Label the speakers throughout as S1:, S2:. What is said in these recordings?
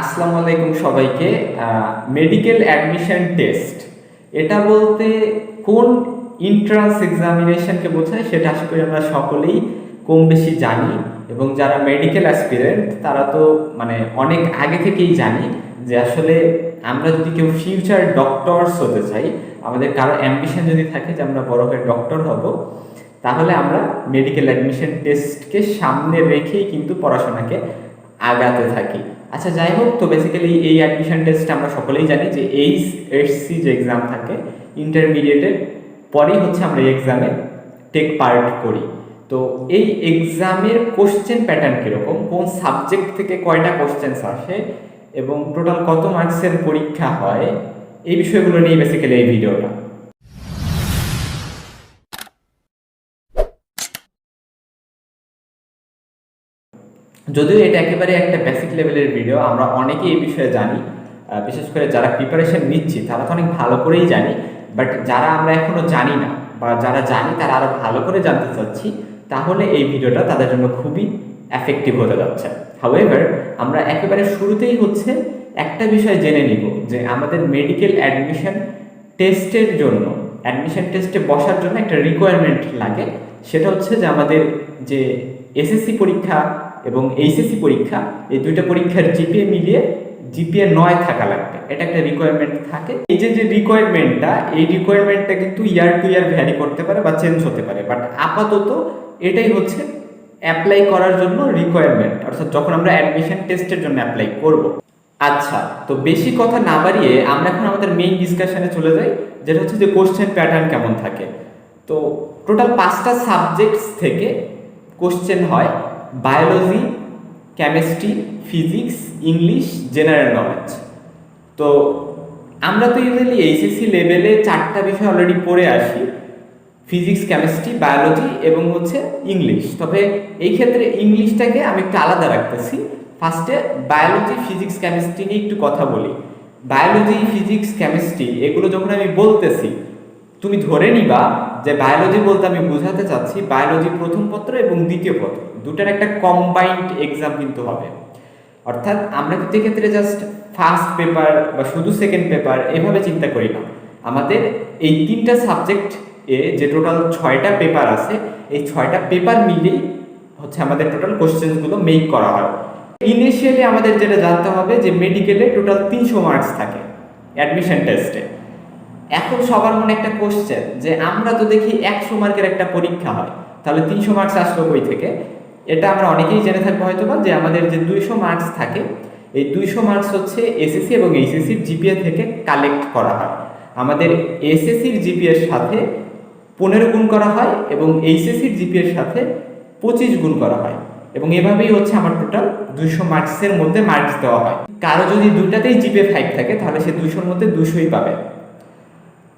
S1: আসসালামু আলাইকুম সবাইকে। মেডিকেল অ্যাডমিশন টেস্ট এটা বলতে কোন ইন্ট্রান্স এক্সামিনেশনকে বোঝায় সেটা আশা করি আমরা সকলেই কম বেশি জানি এবং যারা মেডিকেল অ্যাসপিরেন্ট তারা তো মানে অনেক আগে থেকেই জানি যে আসলে আমরা যদি কেউ ফিউচার ডক্টরস হতে চাই, আমাদের কারও অ্যাম্বিশন যদি থাকে যে আমরা বড় হয়ে ডক্টর হব, তাহলে আমরা মেডিকেল অ্যাডমিশন টেস্টকে সামনে রেখেই কিন্তু পড়াশোনাকে আগাতে থাকি। আচ্ছা যাই হোক, তো বেসিক্যালি এই অ্যাডমিশন টেস্ট আমরা সকলেই জানি যে এইচ এসসি যে এক্সাম থাকে ইন্টারমিডিয়েটের পরেই হচ্ছে আমরা এই এক্সামে টেক পার্ট করি। তো এই এক্সামের কোশ্চেন প্যাটার্ন কীরকম? কোন সাবজেক্ট থেকে কয়টা কোশ্চেন্স আসে? এবং টোটাল কত মার্কসের পরীক্ষা হয়? এই বিষয়গুলো নিয়ে বেসিক্যালি এই ভিডিওটা যদিও এটা একেবারে একটা বেসিক লেভেলের ভিডিও আমরা অনেকেই এই বিষয়ে জানি বিশেষ করে যারা প্রিপারেশন নিচ্ছি, তারা তো অনেক ভালো করেই জানি বাট যারা আমরা এখনও জানি না, বা যারা জানি তারা আরও ভালো করে জানতে চাচ্ছি, তাহলে এই ভিডিওটা তাদের জন্য খুবই এফেক্টিভ হতে যাচ্ছে। হাউএভার আমরা একেবারে শুরুতেই হচ্ছে একটা বিষয় জেনে নিব, যে আমাদের মেডিকেল অ্যাডমিশন টেস্টের জন্য অ্যাডমিশন টেস্টে বসার জন্য একটা রিকোয়ারমেন্ট লাগে, সেটা হচ্ছে যে আমাদের যে এসএসসি পরীক্ষা এবং এইচএসসি পরীক্ষা, এই দুইটা পরীক্ষার জিপিএ মিলিয়ে জিপিএ নয় থাকা লাগবে। এটা একটা রিকোয়ারমেন্ট থাকে। এই যে যে রিকোয়ারমেন্টটা এই রিকোয়ারমেন্টটা কিন্তু ইয়ার টু ইয়ার ভ্যারি করতে পারে বা চেঞ্জ হতে পারে। বাট আপাতত এটাই হচ্ছে অ্যাপ্লাই করার জন্য রিকোয়ারমেন্ট অর্থাৎ যখন আমরা অ্যাডমিশন টেস্টের জন্য অ্যাপ্লাই করব। আচ্ছা তো বেশি কথা না বাড়িয়ে আমরা এখন আমাদের মেইন ডিসকাশনে চলে যাই, যেটা হচ্ছে যে কোশ্চেন প্যাটার্ন কেমন থাকে। তো টোটাল পাঁচটা সাবজেক্টস থেকে কোশ্চেন হয়। Biology chemistry physics English general knowledge তো আমরা তো ইউজুয়ালি এইচএসসি লেভেলে চারটা বিষয় অলরেডি পড়ে আসি ফিজিক্স কেমিস্ট্রি বায়োলজি এবং হচ্ছে ইংলিশ তবে এই ক্ষেত্রে ইংলিশটাকে আমি একটু আলাদা রাখতেছি। ফার্স্টে বায়োলজি ফিজিক্স কেমিস্ট্রি নিয়ে একটু কথা বলি। বায়োলজি ফিজিক্স কেমিস্ট্রি এগুলো যখন আমি বলতেছি তুমি ধরে নিবা যে বায়োলজি বলতে আমি বোঝাতে চাচ্ছি বায়োলজি প্রথম পত্র এবং দ্বিতীয় পত্র। দুটার একটা কম্বাইন্ড এক্সাম কিন্তু হবে। অর্থাৎ আমরা কিন্তু এক্ষেত্রে জাস্ট ফার্স্ট পেপার বা শুধু সেকেন্ড পেপার এভাবে চিন্তা করি না। আমাদের এই তিনটা সাবজেক্ট এ যে টোটাল ছয়টা পেপার আছে, এই ছয়টা পেপার মিলেই হচ্ছে আমাদের টোটাল কোশ্চেন্সগুলো মেক করা হয়। ইনিশিয়ালি আমাদের যেটা জানতে হবে যে মেডিকেলে টোটাল তিনশো মার্কস থাকে অ্যাডমিশন টেস্টে এখন সবার মনে একটা কোশ্চেন যে আমরা তো দেখি একশো মার্কের একটা পরীক্ষা হয়, তাহলে তিনশো মার্কস আসলো কই থেকে? এটা আমরা অনেকেই জেনে থাকব হয়তো যে আমাদের যে দুইশো মার্কস থাকে, এই দুইশো মার্কস হচ্ছে এসএসসি এবং এইচএসসির জিপিএ থেকে কালেক্ট করা হয়। আমাদের এসএসসির জিপিএর সাথে পনেরো গুণ করা হয় এবং এইচএসসির জিপিএর সাথে পঁচিশ গুণ করা হয় এবং এভাবেই হচ্ছে আমার টোটাল দুইশো মার্কসের মধ্যে মার্কস দেওয়া হয়। কারও যদি দুটাতেই জিপিএ ফাইভ থাকে, তাহলে সে দুইশোর মধ্যে দুশোই পাবে।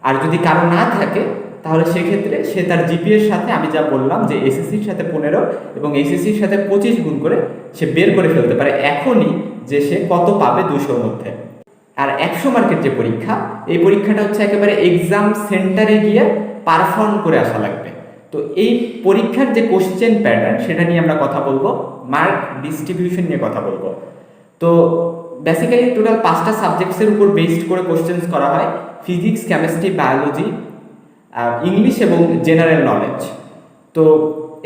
S1: আর যদি কারও না থাকে, তাহলে সেক্ষেত্রে সে তার জিপিএর সাথে আমি যা বললাম যে এসএসসির সাথে পনেরো এবং এসএসসির সাথে পঁচিশ গুণ করে সে বের করে ফেলতে পারে এখনই যে সে কত পাবে দুশোর মধ্যে। আর একশো মার্কের যে পরীক্ষা, এই পরীক্ষাটা হচ্ছে একেবারে এক্সাম সেন্টারে গিয়ে পারফর্ম করে আসা লাগবে। তো এই পরীক্ষার যে কোশ্চেন প্যাটার্ন সেটা নিয়ে আমরা কথা বলব মার্ক ডিস্ট্রিবিউশন নিয়ে কথা বলব। তো বেসিক্যালি টোটাল পাঁচটা সাবজেক্টসের উপর বেসড করে কোশ্চেন্স করা হয়। ফিজিক্স কেমিস্ট্রি বায়োলজি ইংলিশ এবং জেনারেল নলেজ তো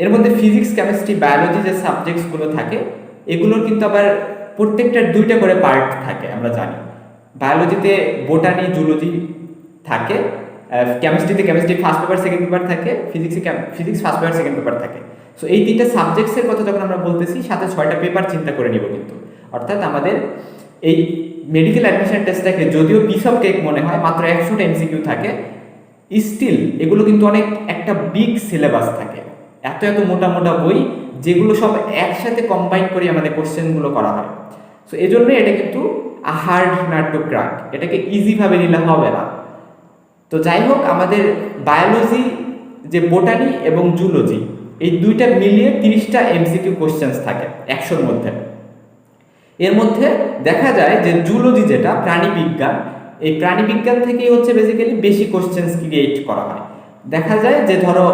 S1: এর মধ্যে ফিজিক্স কেমিস্ট্রি বায়োলজি যে সাবজেক্টসগুলো থাকে, এগুলোর কিন্তু আবার প্রত্যেকটার দুইটা করে পার্ট থাকে, আমরা জানি। বায়োলজিতে বোটানি জুলজি থাকে কেমিস্ট্রিতে chemistry first paper second paper থাকে ফিজিক্সে physics first paper second paper থাকে। সো এই তিনটা সাবজেক্টসের কথা যখন আমরা বলতেছি, সাথে ছয়টা পেপার চিন্তা করে নিব কিন্তু। অর্থাৎ আমাদের এই মেডিকেল অ্যাডমিশন টেস্টটাকে যদিও পিস অফ কেক মনে হয়, মাত্র একশোটা এমসিকিউ থাকে স্টিল এগুলো কিন্তু অনেক একটা বিগ সিলেবাস থাকে। এত এত মোটা মোটা বই, যেগুলো সব একসাথে কম্বাইন করে আমাদের কোশ্চেনগুলো করা হয়। সো এই জন্য এটা কিন্তু হার্ড নাট টু ক্রাক এটাকে ইজিভাবে নিলে হবে না। তো যাই হোক, আমাদের বায়োলজি যে বোটানি এবং জুলজি এই দুইটা মিলিয়ে তিরিশটা এমসিকিউ কোশ্চেন্স থাকে, একশোর মধ্যে। এর মধ্যে দেখা যায় যে জুলজি যেটা প্রাণী বিজ্ঞান এই প্রাণী বিজ্ঞান থেকেই হচ্ছে বেসিক্যালি বেশি কোশ্চেন্স ক্রিয়েট করা হয়। দেখা যায় যে ধরো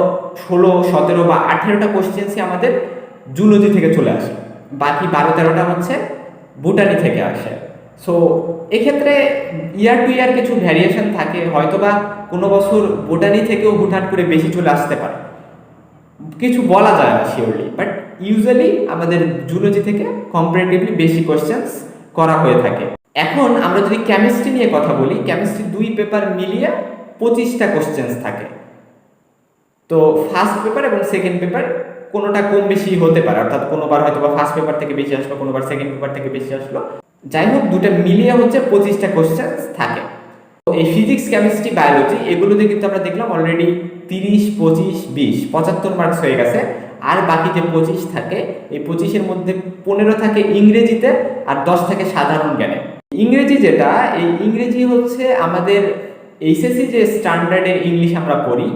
S1: ষোলো, সতেরো বা আঠেরোটা কোশ্চেন্সই আমাদের জুলজি থেকে চলে আসে। বাকি বারো তেরোটা হচ্ছে বুটানি থেকে আসে। সো এক্ষেত্রে ইয়ার টু ইয়ার কিছু ভ্যারিয়েশন থাকে, হয়তোবা কোনো বছর বোটানি থেকেও হুটহাট করে বেশি চলে আসতে পারে। কিছু বলা যায় না শিওরলি বাট ইউজুয়ালি আমাদের জুলজি থেকে কম্পারেটিভলি বেশি কোশ্চেন্স করা হয়ে থাকে। এখন আমরা যদি কেমিস্ট্রি নিয়ে কথা বলি কেমিস্ট্রি দুই পেপার মিলিয়ে পঁচিশটা কোশ্চেন্স থাকে। তো ফার্স্ট পেপার এবং সেকেন্ড পেপার কোনোটা কম বেশি হতে পারে, অর্থাৎ কোনোবার হয়তো বা ফার্স্ট পেপার থেকে বেশি আসলো, কোনোবার সেকেন্ড পেপার থেকে বেশি আসলো। যাই হোক দুটো মিলিয়ে হচ্ছে পঁচিশটা কোশ্চেন্স থাকে। তো এই ফিজিক্স কেমিস্ট্রি বায়োলজি এগুলোতে কিন্তু আমরা দেখলাম অলরেডি তিরিশ, পঁচিশ, বিশ, পঁচাত্তর মার্কস হয়ে গেছে। আর বাকি যে পঁচিশ থাকে। এই পঁচিশের মধ্যে পনেরো থাকে ইংরেজিতে আর দশ থাকে সাধারণ জ্ঞানে। ইংরেজি যেটা, এই ইংরেজি হচ্ছে আমাদের এইচএসসি যে স্ট্যান্ডার্ডের ইংলিশ আমরা পড়ি,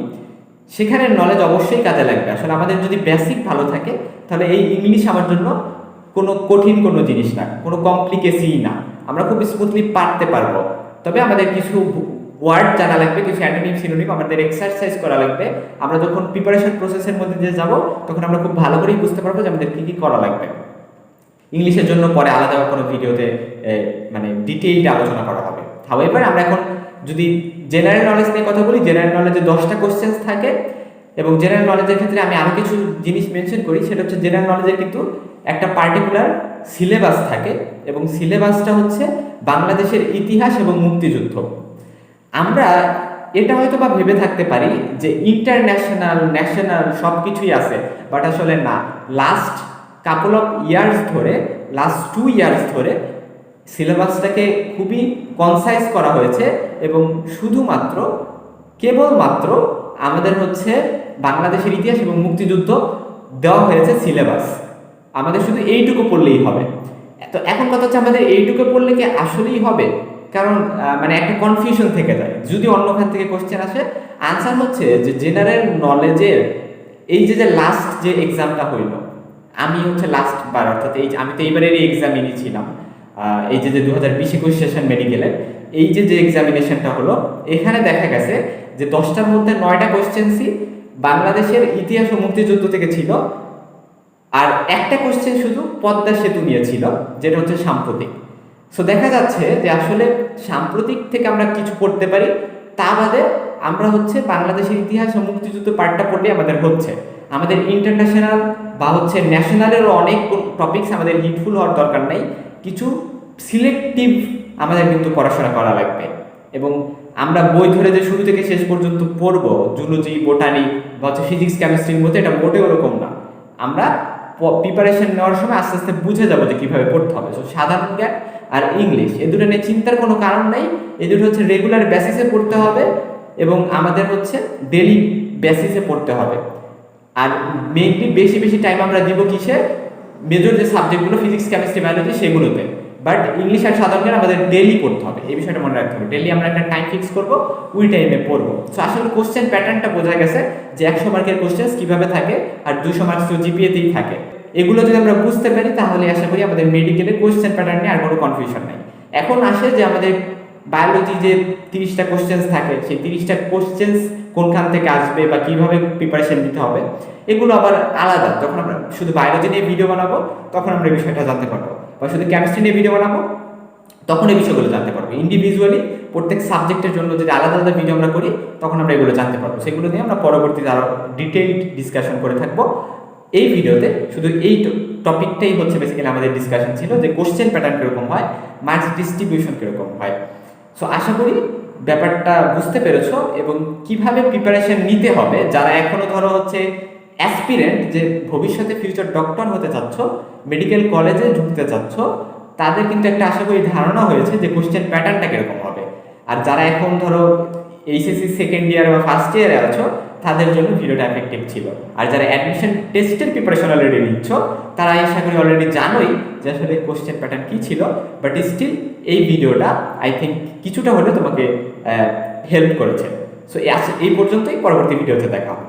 S1: সেখানে নলেজ অবশ্যই কাজে লাগবে। আসলে আমাদের যদি বেসিক ভালো থাকে, তাহলে এই ইংলিশ আমার জন্য কোনো কঠিন কোনো জিনিস না, কোনো কমপ্লিকেসি না। আমরা খুব স্মুথলি পারতে পারব। তবে আমাদের কিছু ওয়ার্ড জানা লাগবে, কিছু অ্যান্টোনিম সিনোনিম আমাদের এক্সারসাইজ করা লাগবে। আমরা যখন প্রিপারেশন প্রসেসের মধ্যে দিয়ে যাব, তখন আমরা খুব ভালো করেই বুঝতে পারব যে আমাদের কী কী করা লাগবে। ইংলিশের জন্য পরে আলাদা কোনো ভিডিওতে মানে ডিটেইলড আলোচনা করা হবে। হাওয়েভার আমরা এখন যদি জেনারেল নলেজ নিয়ে কথা বলি জেনারেল নলেজে দশটা কোশ্চেন্স থাকে এবং জেনারেল নলেজের ক্ষেত্রে আমি আরও কিছু জিনিস মেনশন করি, সেটা হচ্ছে জেনারেল নলেজের কিন্তু একটা পার্টিকুলার সিলেবাস থাকে এবং সিলেবাসটা হচ্ছে বাংলাদেশের ইতিহাস এবং মুক্তিযুদ্ধ। আমরা এটা হয়তো বা ভেবে থাকতে পারি যে ইন্টারন্যাশনাল ন্যাশনাল সব কিছুই আছে বাট আসলে না। লাস্ট কাপল অফ ইয়ার্স ধরে লাস্ট টু ইয়ার্স ধরে সিলেবাসটাকে খুবই কনসাইজ করা হয়েছে এবং শুধুমাত্র, কেবলমাত্র আমাদের হচ্ছে বাংলাদেশের ইতিহাস এবং মুক্তিযুদ্ধ দেওয়া হয়েছে সিলেবাস আমাদের শুধু এইটুকু পড়লেই হবে। তো এখন কথা হচ্ছে আমাদের এইটুকু পড়লে কি আসলেই হবে? কারণ মানে একটা কনফিউশন থেকে যায়। যদি অন্যখান থেকে কোশ্চেন আসে আনসার হচ্ছে যে জেনারেল নলেজের এই যে যে লাস্ট যে এক্সামটা হইল, আমি হচ্ছে লাস্ট বার, অর্থাৎ এই আমি তো এইবারের এক্সামই নিয়েছিলাম এই যে যে দু হাজার বিশ একুশ সেশন মেডিকেলের এই যে যে এক্সামিনেশনটা হলো, এখানে দেখা গেছে যে দশটার মধ্যে নয়টা কোশ্চেন্সই বাংলাদেশের ইতিহাস ও মুক্তিযুদ্ধ থেকে ছিল, আর একটা কোশ্চেন শুধু পদ্মা সেতু নিয়ে ছিল, যেটা হচ্ছে সাম্প্রতিক। সো দেখা যাচ্ছে যে আসলে সাম্প্রতিক থেকে আমরা কিছু পড়তে পারি, তা বাদে আমরা হচ্ছে বাংলাদেশের ইতিহাস ও মুক্তিযুদ্ধ পাঠটা পড়লে আমাদের হচ্ছে। আমাদের ইন্টারন্যাশনাল বা হচ্ছে ন্যাশনালেরও অনেক টপিকস আমাদের হিটফুল হওয়ার দরকার নাই, কিছু সিলেক্টিভ আমাদের কিন্তু পড়াশোনা করা লাগবে। এবং আমরা বই ধরে যে শুরু থেকে শেষ পর্যন্ত পড়ব জুলজি বোটানি বা হচ্ছে ফিজিক্স কেমিস্ট্রির মধ্যে এটা মোটেও ওরকম না। আমরা প্রিপারেশন নেওয়ার সময় আস্তে আস্তে বুঝে যাব যে কীভাবে পড়তে হবে। সো সাধারণ জ্ঞান আর ইংলিশ এ দুটো নিয়ে চিন্তার কোনো কারণ নাই। এ দুটো হচ্ছে রেগুলার বেসিসে পড়তে হবে এবং আমাদের হচ্ছে ডেলি বেসিসে পড়তে হবে। আর মেইনলি বেশি বেশি টাইম আমরা দিব কিসে? মেজর যে সাবজেক্টগুলো ফিজিক্স কেমিস্ট্রি বায়োলজি সেগুলোতে। বাট ইংলিশ আর সাধারণ জ্ঞান আমাদের ডেলি পড়তে হবে। এই বিষয়টা মনে রাখতে হবে। ডেলি আমরা একটা টাইম ফিক্স করব, ওই টাইমে পড়ব। সো আসলে কোশ্চেন প্যাটার্নটা বোঝা গেছে যে একশো মার্কের কোশ্চেন কীভাবে থাকে আর দুশো মার্কস তো জিপিএতেই থাকে। এগুলো যদি আমরা বুঝতে পারি, তাহলে আশা করি আমাদের মেডিকেলের কোশ্চেন প্যাটার্ন নিয়ে আর কোনো কনফিউশন নেই। এখন আসে যে আমাদের বায়োলজি যে তিরিশটা কোশ্চেন্স থাকে, সেই তিরিশটা কোশ্চেন্স কোনখান থেকে আসবে বা কীভাবে প্রিপারেশন নিতে হবে, এগুলো আবার আলাদা। যখন আমরা শুধু বায়োলজি নিয়ে ভিডিও বানাবো, তখন আমরা এই বিষয়টা জানতে পারব। বা শুধু কেমিস্ট্রি নিয়ে ভিডিও বানাবো, তখন এই বিষয়গুলো জানতে পারব। ইন্ডিভিজুয়ালি প্রত্যেক সাবজেক্টের জন্য যদি আলাদা আলাদা ভিডিও আমরা করি, তখন আমরা এগুলো জানতে পারব। সেগুলো নিয়ে আমরা পরবর্তীতে আরও ডিটেইলড ডিসকাশন করে থাকব। এই ভিডিওতে শুধু এই টপিকটাই হচ্ছে বেসিক্যালি আমাদের ডিসকাশন ছিল যে কোশ্চেন প্যাটার্ন কীরকম হয় মার্কস ডিস্ট্রিবিউশন কীরকম হয়। সো আশা করি ব্যাপারটা বুঝতে পেরেছ এবং কীভাবে প্রিপারেশন নিতে হবে, যারা এখনও ধরো হচ্ছে অ্যাসপিরেন্ট যে ভবিষ্যতে ফিউচার ডক্টর হতে চাচ্ছ মেডিকেল কলেজে ঢুকতে চাচ্ছ, তাদের কিন্তু একটা আশা করি ধারণা হয়েছে যে কোশ্চেন প্যাটার্নটা কীরকম হবে। আর যারা এখন ধরো এইচএসসি সেকেন্ড ইয়ার বা ফার্স্ট ইয়ারে আছো তাদের জন্য ভিডিওটা এফেক্টিভ ছিল। আর যারা অ্যাডমিশন টেস্টের প্রিপারেশন অলরেডি নিচ্ছ, তারা আশা করি অলরেডি জানোই যে আসলে কোশ্চেন প্যাটার্ন কী ছিল। বাট স্টিল এই ভিডিওটা আই থিঙ্ক কিছুটা হলে তোমাকে হেল্প করেছে। সো এই পর্যন্তই, পরবর্তী ভিডিওতে দেখা হবে।